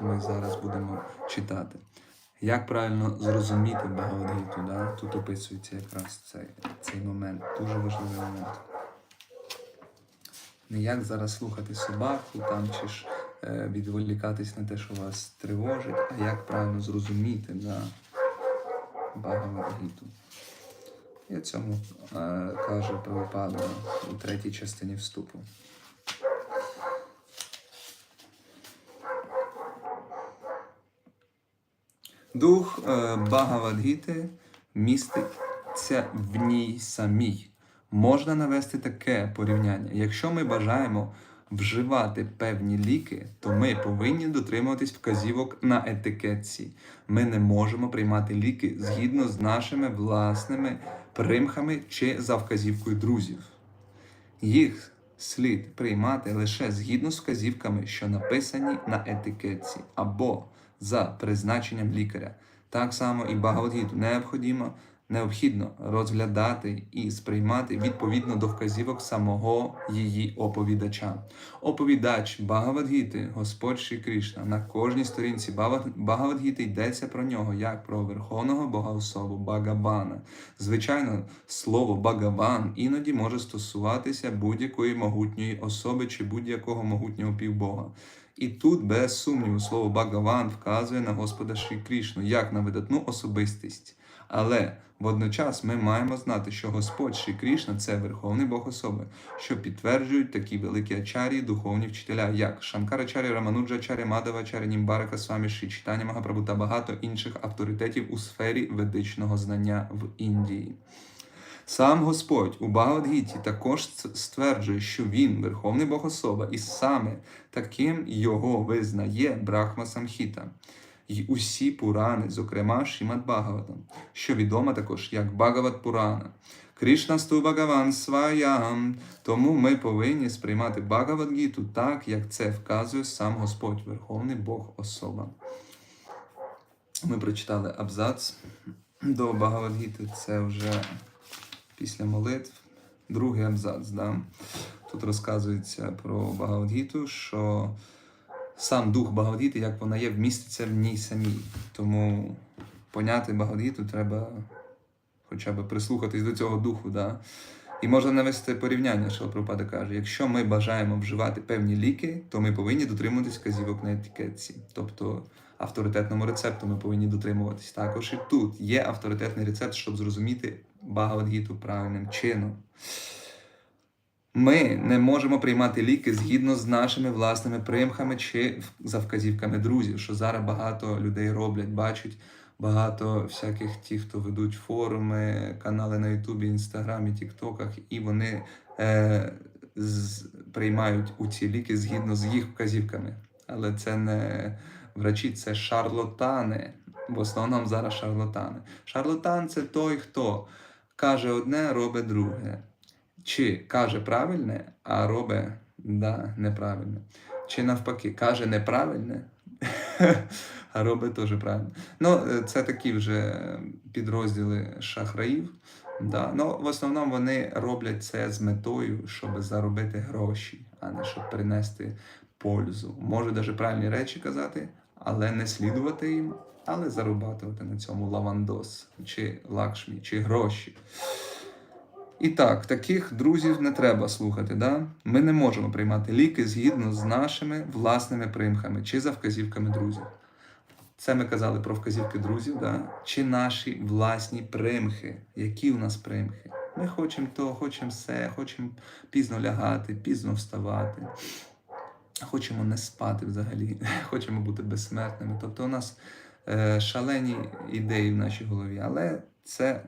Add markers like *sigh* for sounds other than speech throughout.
ми зараз будемо читати. Як правильно зрозуміти Багавадгіту? Да? Тут описується якраз цей, цей момент, дуже важливий момент. Не як зараз слухати собаку там, чи ж е, відволікатись на те, що вас тривожить, а як правильно зрозуміти да, Багавадгіту. І цьому е, каже Прабхупада у третій частині вступу. Дух е, Багавадгіти міститься в ній самій. Можна навести таке порівняння. Якщо ми бажаємо вживати певні ліки, то ми повинні дотримуватись вказівок на етикетці. Ми не можемо приймати ліки згідно з нашими власними примхами чи за вказівкою друзів. Їх слід приймати лише згідно з вказівками, що написані на етикетці, або за призначенням лікаря. Так само і Багавадгіту необхідно, необхідно розглядати і сприймати відповідно до вказівок самого її оповідача. Оповідач Багавадгіти, Господь Шрі Кришна, на кожній сторінці Багавадгіти йдеться про нього як про верховного Бога особу Багабана. Звичайно, слово Багаван іноді може стосуватися будь-якої могутньої особи чи будь-якого могутнього півбога. І тут, без сумніву, слово Багаван вказує на Господа Шрі Крішну як на видатну особистість. Але водночас ми маємо знати, що Господь Шрі Крішна це верховний Бог особи, що підтверджують такі великі ачарі, духовні вчителя, як Шанкарачарі, Рамануджачарі, Мадавачарі, Німбарака Свамі, Шрі Читання Магапрабу та багато інших авторитетів у сфері ведичного знання в Індії. Сам Господь у Багавадгіті також стверджує, що він верховний Бог особа, і саме таким його визнає Брахма Самхіта. І усі Пурани, зокрема Шімад Бхагаватам, що відома також як Бхагават Пурана. Кришна сту Бхагаван Сваям. Тому ми повинні сприймати Бхагавадгіту так, як це вказує сам Господь, Верховний Бог особа. Ми прочитали абзац до Бхагавадгіти, це вже після молитв. Другий абзац. Да? Тут розказується про Багавадгіту, що сам дух Багавадгіти, як вона є, вміститься в ній самій. Тому поняти Багавадгіту треба хоча б прислухатись до цього духу. Да? І можна навести порівняння, що Прабхупада каже: якщо ми бажаємо вживати певні ліки, то ми повинні дотримуватись вказівок на етикетці. Тобто авторитетному рецепту ми повинні дотримуватись. Також і тут є авторитетний рецепт, щоб зрозуміти Багавадгіту правильним чином. Ми не можемо приймати ліки згідно з нашими власними примхами чи за вказівками друзів, що зараз багато людей роблять, бачать багато всяких ті, хто ведуть форуми, канали на Ютубі, Інстаграмі, Тіктоках, і вони е, з, приймають у ці ліки згідно з їх вказівками. Але це не врачі, це шарлатани. В основному зараз шарлатани. Шарлатан це той, хто каже одне, робить друге. Чи каже правильне, а робить да, неправильне. Чи навпаки, каже неправильне, *laughs* а робить теж правильно. Ну, е, це такі вже підрозділи шахраїв. Да. Ну, в основному вони роблять це з метою, щоб заробити гроші, а не щоб принести пользу. Може навіть правильні речі казати, але не слідувати їм, але зарабатувати на цьому лавандос, чи лакшмі, чи гроші. І так, таких друзів не треба слухати. Да? Ми не можемо приймати ліки згідно з нашими власними примхами чи за вказівками друзів. Це ми казали про вказівки друзів, да? чи наші власні примхи. Які у нас примхи? Ми хочемо то, хочемо все, хочемо пізно лягати, пізно вставати. Хочемо не спати взагалі, *laughs* хочемо бути безсмертними. Тобто у нас шалені ідеї в нашій голові, але це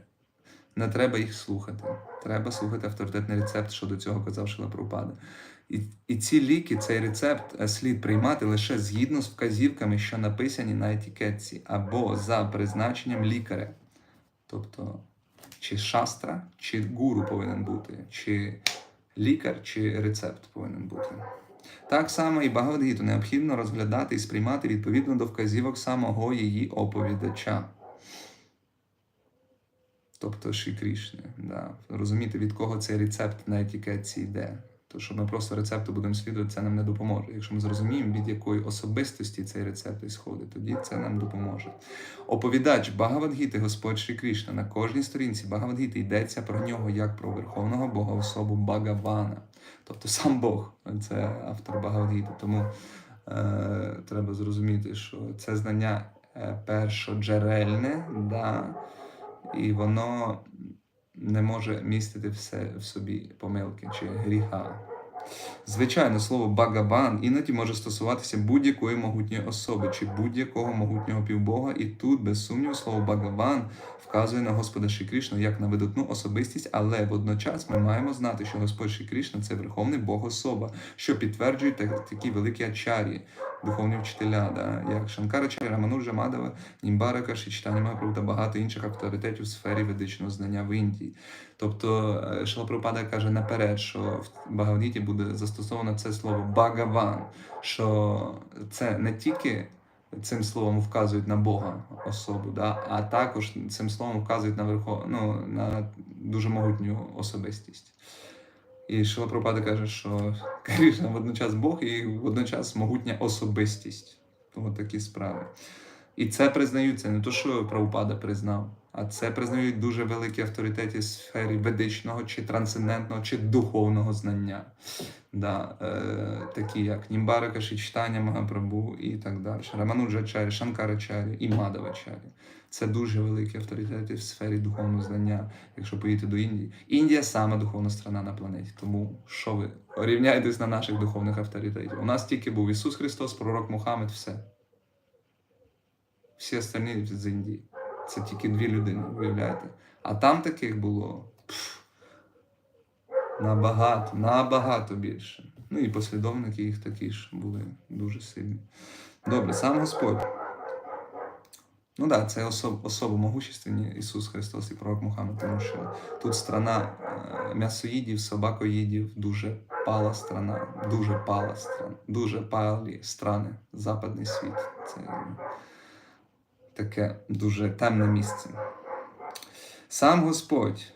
не треба їх слухати. Треба слухати авторитетний рецепт, що до цього казав Шила І, і ці ліки, цей рецепт е, слід приймати лише згідно з вказівками, що написані на етикетці, або за призначенням лікаря. Тобто, чи шастра, чи гуру повинен бути, чи лікар, чи рецепт повинен бути. Так само і Багавадгіту необхідно розглядати і сприймати відповідно до вказівок самого її оповідача. Тобто Ші Крішни. Да. Розуміти, від кого цей рецепт на етикетці йде. То, що ми просто рецепту будемо слідувати, це нам не допоможе. Якщо ми зрозуміємо, від якої особистості цей рецепт ісходить, тоді це нам допоможе. Оповідач Багавадгіти, Господь Шрі Кришна, на кожній сторінці Багавадгіти йдеться про нього як про верховного Бога особу Багавана. Тобто сам Бог, це автор Багавадгіти. Тому е, треба зрозуміти, що це знання е, першоджерельне, да, і воно не може містити все в собі помилки чи гріха. Звичайно, слово багабан іноді може стосуватися будь-якої могутньої особи чи будь-якого могутнього півбога, і тут, без сумніву, слово багабан вказує на Господа Шрі Кришну як на видатну особистість, але водночас ми маємо знати, що Господь Шрі Кришна – це верховний Бог особа, що підтверджують так- такі великі ачарі, духовні вчителя, да, як Шанкарачарі, Рамануджа Мадава, Німбарака, Шичтані Махапрабху та багато інших авторитетів в сфері ведичного знання в Індії. Тобто е, каже наперед, що в Багавдіті буде застосовано це слово багаван, що це не тільки цим словом вказують на Бога особу, да, а також цим словом вказують на верхов... ну, на дуже могутню особистість. І Шилапрапада каже, що *laughs* Кришна водночас Бог і водночас могутня особистість. Тому такі справи. І це признають, не то, що Прабхупада признав, а це признають дуже великі авторитети в сфері ведичного, чи трансцендентного, чи духовного знання. Да, е, такі як Німбарака, Шичтання Магапрабу і так далі. Рамануджачарі, Шанкарачарі і Мадавачарі. Це дуже великі авторитети в сфері духовного знання, якщо поїдете до Індії. Індія сама духовна страна на планеті. Тому що ви рівняєтесь на наших духовних авторитетів? У нас тільки був Ісус Христос, пророк Мухаммед, все. Всі остальні з Індії. Це тільки дві людини, уявляєте? А там таких було пф, набагато, набагато більше. Ну і послідовники їх такі ж були дуже сильні. Добре, сам Господь. Ну так, да, це особ, особо могущественні Ісус Христос і пророк Мухаммед, тому що тут страна е, м'ясоїдів, собакоїдів, дуже пала страна, дуже пала страна, дуже палі страни, западний світ. Це таке дуже темне місце. Сам Господь,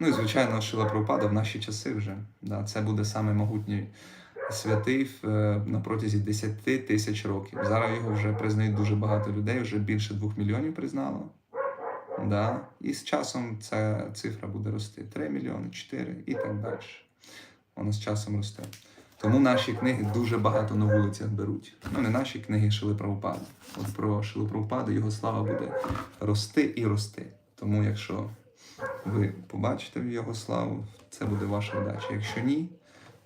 ну і звичайно, Шила Прабхупада в наші часи вже. Да, це буде саме могутній святий е, на протязі 10 тисяч років. Зараз його вже признають дуже багато людей, вже більше двох мільйонів признало. Да. І з часом ця цифра буде рости 3 мільйони, 4 і так далі. Вона з часом росте. Тому наші книги дуже багато на вулицях беруть. Ну, не наші книги Шили Прабхупади. От про Шили Прабхупади його слава буде рости і рости. Тому якщо ви побачите його славу, це буде ваша вдача. Якщо ні,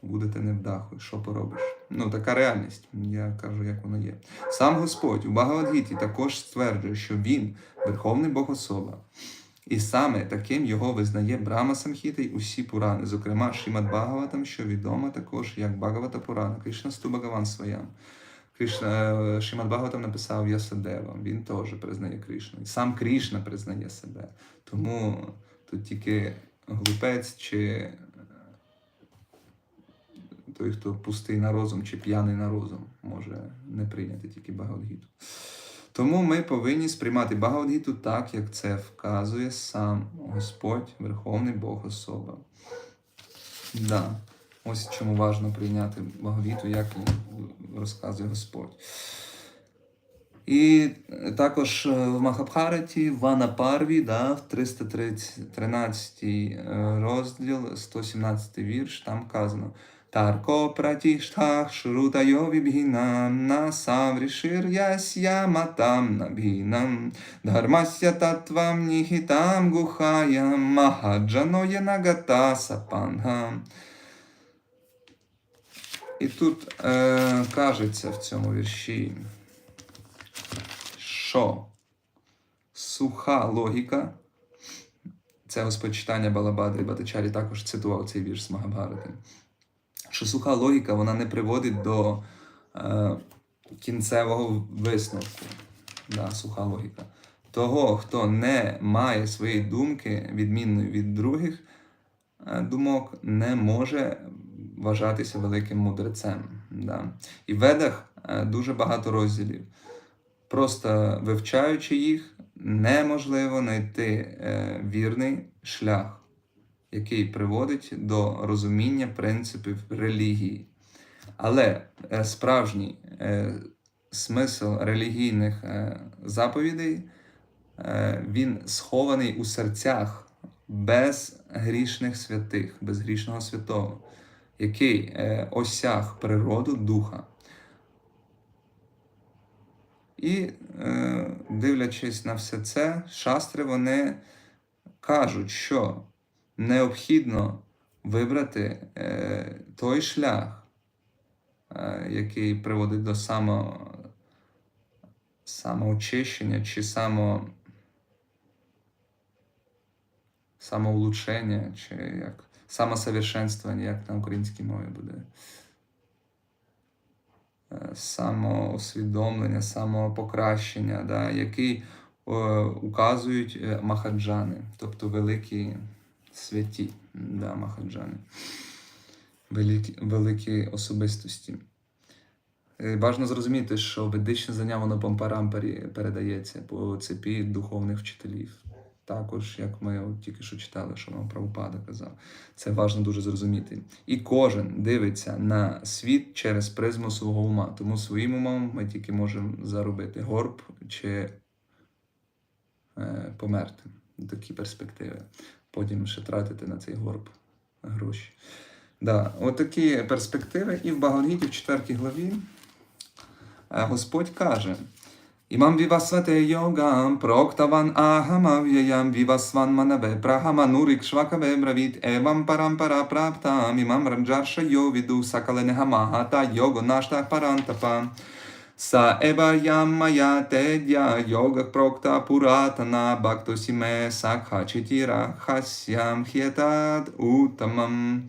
будете невдахою. Що поробиш? Ну, така реальність. Я кажу, як воно є. Сам Господь у Багавадгіті також стверджує, що він верховний Бог особа. І саме таким його визнає Брама Самхіта й усі Пурани, зокрема Шімад Багаватам, що відома також як Багавата Пурана, Кришна Сту Багаван Своям. Кришна, е, Шімад Багаватам написав Ясадева, він теж признає Кришну. І сам Кришна признає себе. Тому тут тільки глупець чи е, той, хто пустий на розум чи п'яний на розум, може не прийняти тільки Багавадгіту. Тому ми повинні сприймати Багавадгіту так, як це вказує сам Господь, Верховний Бог особа. Да. Ось чому важливо прийняти Багавадгіту, як розказує Господь. І також е, в Махабхараті, в Анапарві, да, в 313 розділ, 117 вірш, там казано. Тарко пратіштах шрута йовібгінам на саврішир ясya матам набгінам дharmasya татвам нігітам гухаям махаджано єнагата сапангам. І тут е, кажеться в цьому вірші, що суха логіка, це Господь читання Балабадри Батачарі також цитував цей вірш з Магабгарати, що суха логіка вона не приводить до е, кінцевого висновку. Да, суха логіка. Того, хто не має своєї думки, відмінної від других е, думок, не може вважатися великим мудрецем. Да. І в ведах е, дуже багато розділів. Просто вивчаючи їх, неможливо знайти е, вірний шлях. Який приводить до розуміння принципів релігії. Але е, справжній е, смисл релігійних е, заповідей він схований у серцях безгрішних святих, безгрішного святого, який осяг природу духа. І, дивлячись на все це, шастри вони кажуть, що необхідно вибрати е, той шлях, е, який приводить до само, самоочищення чи само, самоулучшення, чи як самосовершенствування, як на українській мові буде. Е, Самоусвідомлення, самопокращення, да, який е, указують е, махаджани, тобто великі святі да, махаджани, великі, великі особистості. Е, Бажано зрозуміти, що ведичне знання воно по передається по цепі духовних вчителів. Також, як ми от тільки що читали, що нам Прабхупада казав, це важливо дуже зрозуміти. І кожен дивиться на світ через призму свого ума. Тому своїм умом ми тільки можемо заробити горб чи е, померти. Такі перспективи. Потім ще тратити на цей горб гроші. Да, отакі перспективи. І в Багалгіті, в 4 главі, е, Господь каже. Імам вівасвате йогам, проктаван агамав'яям, вівасван манаве, прагаманурик швакаве мравіт, евам парампара праптам, імам раджарша йовіду, сакалене гамага, та його нашта парантапа. Са еба ям мая тедя, йога прокта пуратана, бактосіме сакхачитіра, хасям хєтад утамам.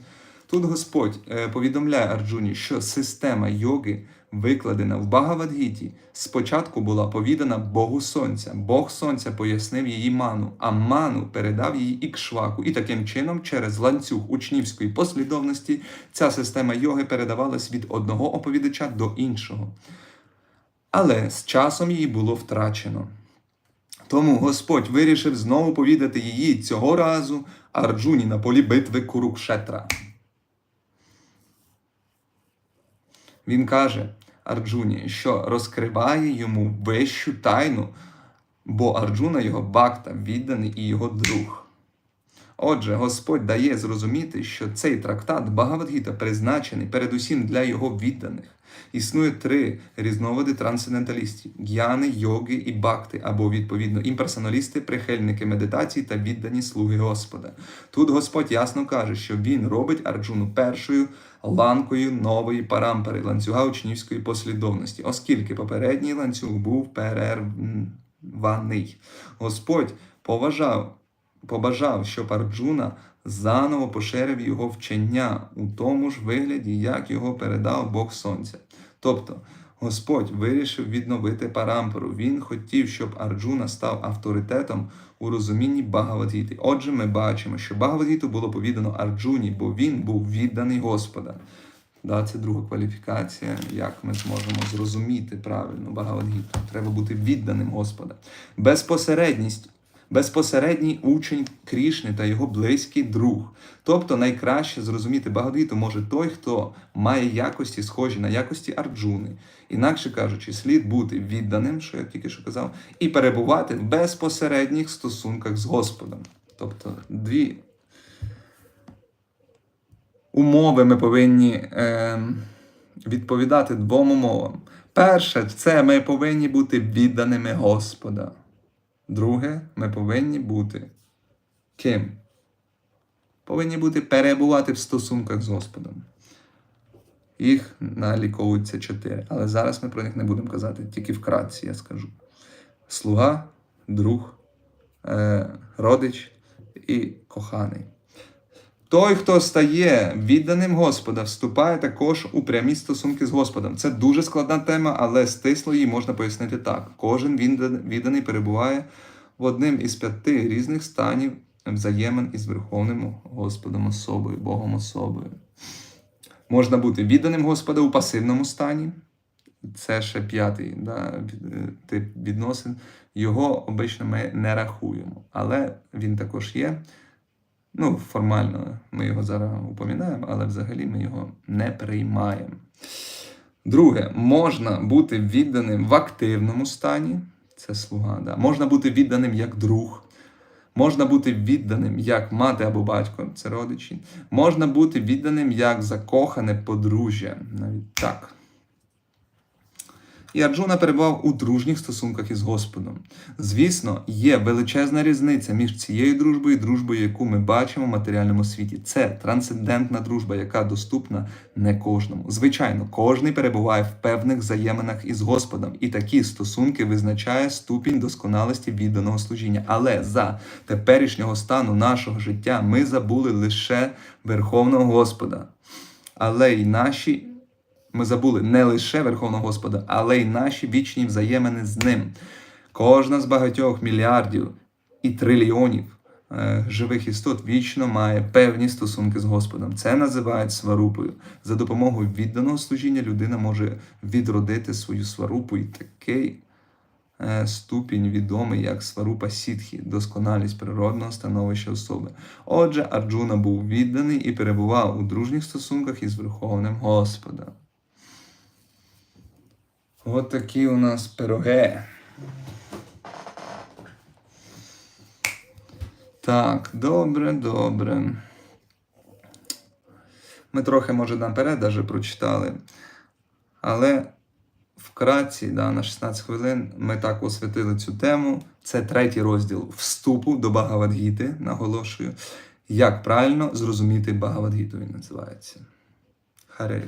Тут Господь е, повідомляє Арджуні, що система йоги, викладена в Багавадгіті, спочатку була повідана Богу Сонця. Бог Сонця пояснив її ману, а ману передав її Ікшваку. І таким чином, через ланцюг учнівської послідовності, ця система йоги передавалась від одного оповідача до іншого. Але з часом її було втрачено. Тому Господь вирішив знову повідати її цього разу Арджуні на полі битви Курукшетра. Він каже Арджуні, що розкриває йому вищу тайну, бо Арджуна його бакта, відданий і його друг. Отже, Господь дає зрозуміти, що цей трактат Багавадгіта призначений передусім для його відданих. Існує три різновиди трансценденталістів: г'яни, йоги і бакти, або, відповідно, імперсоналісти, прихильники медитації та віддані слуги Господа. Тут Господь ясно каже, що він робить Арджуну першою ланкою нової парампари, ланцюга учнівської послідовності, оскільки попередній ланцюг був перерваний. Господь поважав побажав, щоб Арджуна заново поширив його вчення у тому ж вигляді, як його передав Бог Сонця. Тобто Господь вирішив відновити парампору. Він хотів, щоб Арджуна став авторитетом у розумінні Багавадгіти. Отже, ми бачимо, що Багавадгіту було повідано Арджуні, бо він був відданий Господа. Да, це друга кваліфікація, як ми зможемо зрозуміти правильно Багавадгіту. Треба бути відданим Господа. Безпосередність безпосередній учень Крішни та його близький друг. Тобто найкраще зрозуміти Багавадгіту може той, хто має якості, схожі на якості Арджуни. Інакше кажучи, слід бути відданим, що я тільки що казав, і перебувати в безпосередніх стосунках з Господом. Тобто дві умови ми повинні е, відповідати двом умовам. Перше, це ми повинні бути відданими Господа. Друге, ми повинні бути ким? Повинні бути перебувати в стосунках з Господом. Їх наліковується чотири. Але зараз ми про них не будемо казати, тільки вкратці я скажу: слуга, друг, е, родич і коханий. Той, хто стає відданим Господа, вступає також у прямі стосунки з Господом. Це дуже складна тема, але стисло її можна пояснити так: кожен відданий перебуває в одним із п'яти різних станів взаємин із Верховним Господом особою, Богом особою. Можна бути відданим Господа у пасивному стані. Це ще п'ятий да, тип відносин. Його обично ми не рахуємо, але він також є. Ну, формально ми його зараз упомінаємо, але взагалі ми його не приймаємо. Друге, можна бути відданим в активному стані, це слуга, да. можна бути відданим як друг, можна бути відданим як мати або батько, це родичі, можна бути відданим як закохане подружжя, навіть так. І Арджуна перебував у дружніх стосунках із Господом. Звісно, є величезна різниця між цією дружбою і дружбою, яку ми бачимо в матеріальному світі. Це трансцендентна дружба, яка доступна не кожному. Звичайно, кожний перебуває в певних взаєминах із Господом, і такі стосунки визначає ступінь досконалості відданого служіння. Але за теперішнього стану нашого життя ми забули лише Верховного Господа. Але й наші ми забули не лише Верховного Господа, але й наші вічні взаємини з ним. Кожна з багатьох мільярдів і трильйонів е, живих істот вічно має певні стосунки з Господом. Це називають сварупою. За допомогою відданого служіння людина може відродити свою сварупу і такий е, ступінь відомий як сварупа сітхі, досконалість природного становища особи. Отже, Арджуна був відданий і перебував у дружніх стосунках із Верховним Господом. От такі у нас пироги. Так, добре, добре. Ми трохи, може, наперед даже прочитали. Але вкратці, да, на 16 хвилин, ми так освятили цю тему. Це третій розділ вступу до Багавадгіти, наголошую. Як правильно зрозуміти Багавадгіту він називається. Харе.